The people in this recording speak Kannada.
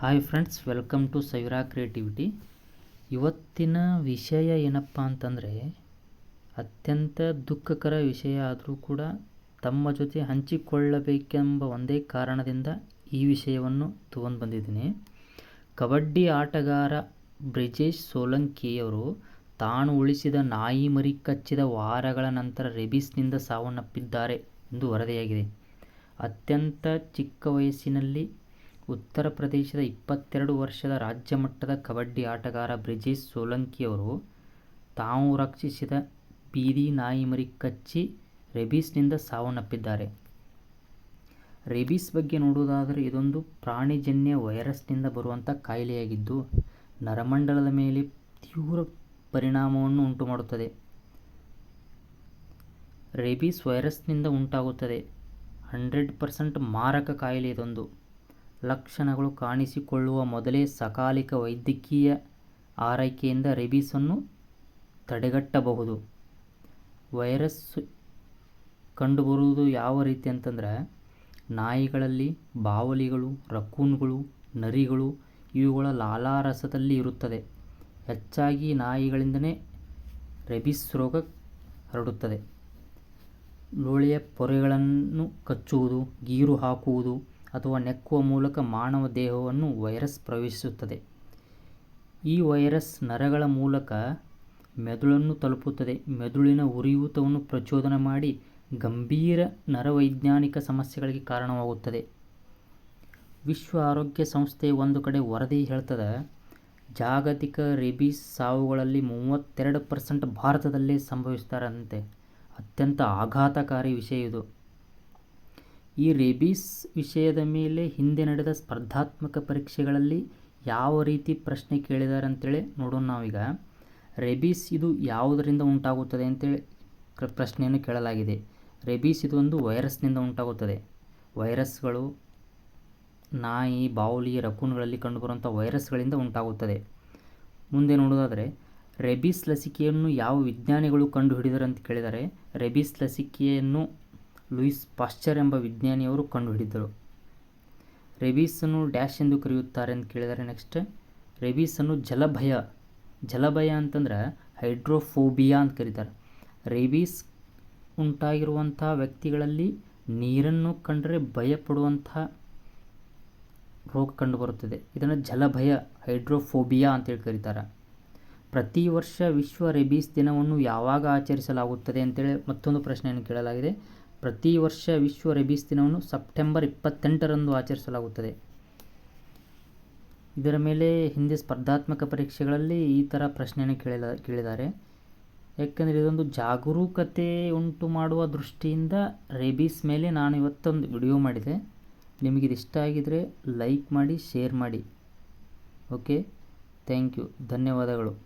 Hi friends welcome to Saira creativity ಇವತ್ತಿನ ವಿಷಯ ಏನಪ್ಪ ಅಂತಂದರೆ, ಅತ್ಯಂತ ದುಃಖಕರ ವಿಷಯ ಆದರೂ ಕೂಡ ತಮ್ಮ ಜೊತೆ ಹಂಚಿಕೊಳ್ಳಬೇಕೆಂಬ ಒಂದೇ ಕಾರಣದಿಂದ ಈ ವಿಷಯವನ್ನು ತಗೊಂಡು ಬಂದಿದ್ದೀನಿ. ಕಬಡ್ಡಿ ಆಟಗಾರ ಬ್ರಿಜೇಶ್ ಸೋಲಂಕಿಯವರು ತಾನು ಉಳಿಸಿದ ನಾಯಿ ಮರಿ ಕಚ್ಚಿದ ವಾರಗಳ ನಂತರ ರೆಬಿಸ್ನಿಂದ ಸಾವನ್ನಪ್ಪಿದ್ದಾರೆ ಎಂದು ವರದಿಯಾಗಿದೆ. ಅತ್ಯಂತ ಚಿಕ್ಕ ವಯಸ್ಸಿನಲ್ಲಿ ಉತ್ತರ ಪ್ರದೇಶದ ಇಪ್ಪತ್ತೆರಡು ವರ್ಷದ ರಾಜ್ಯ ಮಟ್ಟದ ಕಬಡ್ಡಿ ಆಟಗಾರ ಬ್ರಿಜೇಶ್ ಸೋಲಂಕಿಯವರು ತಾವು ರಕ್ಷಿಸಿದ ಬೀದಿ ನಾಯಿ ಮರಿ ಕಚ್ಚಿ ರೆಬೀಸ್ನಿಂದ ಸಾವನ್ನಪ್ಪಿದ್ದಾರೆ. ರೆಬೀಸ್ ಬಗ್ಗೆ ನೋಡುವುದಾದರೆ ಇದೊಂದು ಪ್ರಾಣಿಜನ್ಯ ವೈರಸ್ನಿಂದ ಬರುವಂಥ ಕಾಯಿಲೆಯಾಗಿದ್ದು, ನರಮಂಡಲದ ಮೇಲೆ ತೀವ್ರ ಪರಿಣಾಮವನ್ನು ಉಂಟುಮಾಡುತ್ತದೆ. ರೇಬೀಸ್ ವೈರಸ್ನಿಂದ ಉಂಟಾಗುತ್ತದೆ. ಹಂಡ್ರೆಡ್ ಪರ್ಸೆಂಟ್ ಮಾರಕ ಕಾಯಿಲೆ ಇದೊಂದು. ಲಕ್ಷಣಗಳು ಕಾಣಿಸಿಕೊಳ್ಳುವ ಮೊದಲೇ ಸಕಾಲಿಕ ವೈದ್ಯಕೀಯ ಆರೈಕೆಯಿಂದ ರೆಬೀಸನ್ನು ತಡೆಗಟ್ಟಬಹುದು. ವೈರಸ್ ಕಂಡುಬರುವುದು ಯಾವ ರೀತಿ ಅಂತಂದರೆ, ನಾಯಿಗಳಲ್ಲಿ ಬಾವಲಿಗಳು, ರಕೂನ್ಗಳು, ನರಿಗಳು ಇವುಗಳ ಲಾಲಾರಸದಲ್ಲಿ ಇರುತ್ತದೆ. ಹೆಚ್ಚಾಗಿ ನಾಯಿಗಳಿಂದಲೇ ರೆಬಿಸ್ ರೋಗ ಹರಡುತ್ತದೆ. ಲೋಳೆಯ ಪೊರೆಗಳನ್ನು ಕಚ್ಚುವುದು, ಗೀರು ಹಾಕುವುದು ಅಥವಾ ನೆಕ್ಕುವ ಮೂಲಕ ಮಾನವ ದೇಹವನ್ನು ವೈರಸ್ ಪ್ರವೇಶಿಸುತ್ತದೆ. ಈ ವೈರಸ್ ನರಗಳ ಮೂಲಕ ಮೆದುಳನ್ನು ತಲುಪುತ್ತದೆ. ಮೆದುಳಿನ ಉರಿಯೂತವನ್ನು ಪ್ರಚೋದನೆ ಮಾಡಿ ಗಂಭೀರ ನರವೈಜ್ಞಾನಿಕ ಸಮಸ್ಯೆಗಳಿಗೆ ಕಾರಣವಾಗುತ್ತದೆ. ವಿಶ್ವ ಆರೋಗ್ಯ ಸಂಸ್ಥೆ ಒಂದು ಕಡೆ ವರದಿ ಹೇಳ್ತದೆ, ಜಾಗತಿಕ ರೇಬೀಸ್ ಸಾವುಗಳಲ್ಲಿ ಮೂವತ್ತೆರಡು ಪರ್ಸೆಂಟ್ ಭಾರತದಲ್ಲೇ ಸಂಭವಿಸ್ತಾರಂತೆ. ಅತ್ಯಂತ ಆಘಾತಕಾರಿ ವಿಷಯ ಇದು. ಈ ರೇಬೀಸ್ ವಿಷಯದ ಮೇಲೆ ಹಿಂದೆ ನಡೆದ ಸ್ಪರ್ಧಾತ್ಮಕ ಪರೀಕ್ಷೆಗಳಲ್ಲಿ ಯಾವ ರೀತಿ ಪ್ರಶ್ನೆ ಕೇಳಿದ್ದಾರೆ ಅಂತೇಳಿ ನೋಡೋಣ ನಾವೀಗ. ರೇಬೀಸ್ ಇದು ಯಾವುದರಿಂದ ಉಂಟಾಗುತ್ತದೆ ಅಂತೇಳಿ ಪ್ರಶ್ನೆಯನ್ನು ಕೇಳಲಾಗಿದೆ. ರೇಬೀಸ್ ಇದು ಒಂದು ವೈರಸ್ನಿಂದ ಉಂಟಾಗುತ್ತದೆ. ವೈರಸ್ಗಳು, ನಾಯಿ, ಬಾವುಲಿ, ರಕೂನ್ಗಳಲ್ಲಿ ಕಂಡುಬರುವಂಥ ವೈರಸ್ಗಳಿಂದ ಉಂಟಾಗುತ್ತದೆ. ಮುಂದೆ ನೋಡೋದಾದರೆ, ರೆಬೀಸ್ ಲಸಿಕೆಯನ್ನು ಯಾವ ವಿಜ್ಞಾನಿಗಳು ಕಂಡುಹಿಡಿದರು ಅಂತ ಕೇಳಿದರೆ, ರೆಬೀಸ್ ಲಸಿಕೆಯನ್ನು ಲೂಯಿಸ್ ಪಾಶ್ಚರ್ ಎಂಬ ವಿಜ್ಞಾನಿಯವರು ಕಂಡುಹಿಡಿದರು. ರೆಬೀಸನ್ನು ಡ್ಯಾಶ್ ಎಂದು ಕರೆಯುತ್ತಾರೆ ಅಂತ ಕೇಳಿದರೆ ನೆಕ್ಸ್ಟ್, ರೆಬೀಸನ್ನು ಜಲಭಯ ಜಲಭಯ ಅಂತಂದ್ರೆ ಹೈಡ್ರೋಫೋಬಿಯಾ ಅಂತ ಕರೀತಾರೆ. ರೇಬೀಸ್ ಉಂಟಾಗಿರುವಂಥ ವ್ಯಕ್ತಿಗಳಲ್ಲಿ ನೀರನ್ನು ಕಂಡರೆ ಭಯಪಡುವಂಥ ರೋಗ ಕಂಡುಬರುತ್ತದೆ. ಇದನ್ನು ಜಲಭಯ, ಹೈಡ್ರೋಫೋಬಿಯಾ ಅಂತೇಳಿ ಕರೀತಾರೆ. ಪ್ರತಿ ವರ್ಷ ವಿಶ್ವ ರೆಬೀಸ್ ದಿನವನ್ನು ಯಾವಾಗ ಆಚರಿಸಲಾಗುತ್ತದೆ ಅಂತೇಳಿ ಮತ್ತೊಂದು ಪ್ರಶ್ನೆಯನ್ನು ಕೇಳಲಾಗಿದೆ. ಪ್ರತಿ ವರ್ಷ ವಿಶ್ವ ರೆಬೀಸ್ ದಿನವನ್ನು ಸೆಪ್ಟೆಂಬರ್ ಇಪ್ಪತ್ತೆಂಟರಂದು ಆಚರಿಸಲಾಗುತ್ತದೆ. ಇದರ ಮೇಲೆ ಹಿಂದೆ ಸ್ಪರ್ಧಾತ್ಮಕ ಪರೀಕ್ಷೆಗಳಲ್ಲಿ ಈ ಥರ ಪ್ರಶ್ನೆಯನ್ನು ಕೇಳಿದ, ಕೇಳಿದ್ದಾರೆ. ಯಾಕೆಂದರೆ ಇದೊಂದು ಜಾಗರೂಕತೆ ಉಂಟು ಮಾಡುವ ದೃಷ್ಟಿಯಿಂದ ರೇಬೀಸ್ ಮೇಲೆ ನಾನು ಇವತ್ತೊಂದು ವಿಡಿಯೋ ಮಾಡಿದೆ. ನಿಮಗಿದು ಇಷ್ಟ ಆಗಿದರೆ ಲೈಕ್ ಮಾಡಿ ಶೇರ್ ಮಾಡಿ. ಓಕೆ ಥ್ಯಾಂಕ್ ಯು ಧನ್ಯವಾದಗಳು.